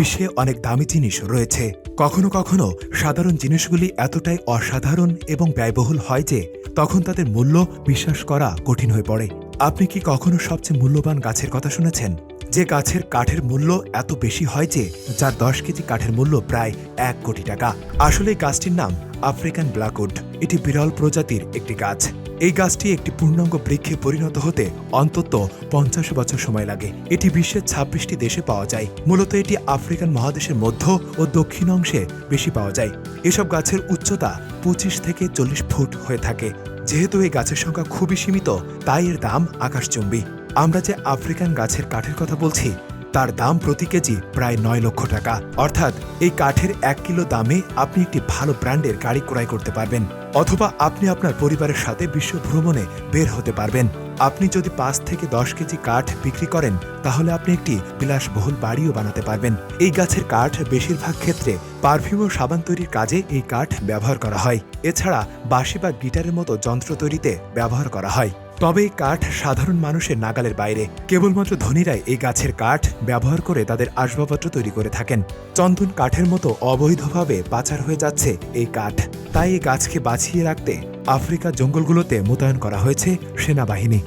বিশ্বে অনেক দামি জিনিস রয়েছে। কখনো কখনো সাধারণ জিনিসগুলি এতটাই অসাধারণ এবং ব্যয়বহুল হয় যে তখন তাদের মূল্য বিশ্বাস করা কঠিন হয়ে পড়ে। আপনি কি কখনো সবচেয়ে মূল্যবান গাছের কথা শুনেছেন? যে গাছের কাঠের মূল্য এত বেশি হয় যে যার দশ কেজি কাঠের মূল্য প্রায় এক কোটি টাকা। আসলে গাছটির নাম আফ্রিকান ব্ল্যাকউড। এটি বিরল প্রজাতির একটি গাছ। এই গাছটি একটি পূর্ণাঙ্গ বৃক্ষে পরিণত হতে অন্তত পঞ্চাশ বছর সময় লাগে। এটি বিশ্বের ছাব্বিশটি দেশে পাওয়া যায়। মূলত এটি আফ্রিকান মহাদেশের মধ্য ও দক্ষিণ অংশে বেশি পাওয়া যায়। এসব গাছের উচ্চতা পঁচিশ থেকে চল্লিশ ফুট হয়ে থাকে। যেহেতু এই গাছের সংখ্যা খুবই সীমিত, তাই এর দাম আকাশচুম্বী। আমরা যে আফ্রিকান গাছের কাঠের কথা বলছি তার দাম প্রতি কেজি প্রায় নয় লক্ষ টাকা। অর্থাৎ এই কাঠের এক কিলো দামে আপনি একটি ভালো ব্র্যান্ডের গাড়ি ক্রয় করতে পারবেন, অথবা আপনি আপনার পরিবারের সাথে বিশ্ব ভ্রমণে বের হতে পারবেন। আপনি যদি পাঁচ থেকে দশ কেজি কাঠ বিক্রি করেন, তাহলে আপনি একটি বিলাসবহুল বাড়িও বানাতে পারবেন। এই গাছের কাঠ বেশিরভাগ ক্ষেত্রে পারফিউম ও সাবান তৈরির কাজে এই কাঠ ব্যবহার করা হয়। এছাড়া বাঁশি বা গিটারের মতো যন্ত্র তৈরিতে ব্যবহার করা হয়। তবে এই কাঠ সাধারণ মানুষের নাগালের বাইরে। কেবলমাত্র ধনীরাই এই গাছের কাঠ ব্যবহার করে তাদের আসবাবপত্র তৈরি করে থাকেন। চন্দন কাঠের মতো অবৈধভাবে পাচার হয়ে যাচ্ছে এই কাঠ। তাই এই গাছকে বাঁচিয়ে রাখতে আফ্রিকা জঙ্গলগুলোতে মোতায়েন করা হয়েছে সেনাবাহিনী।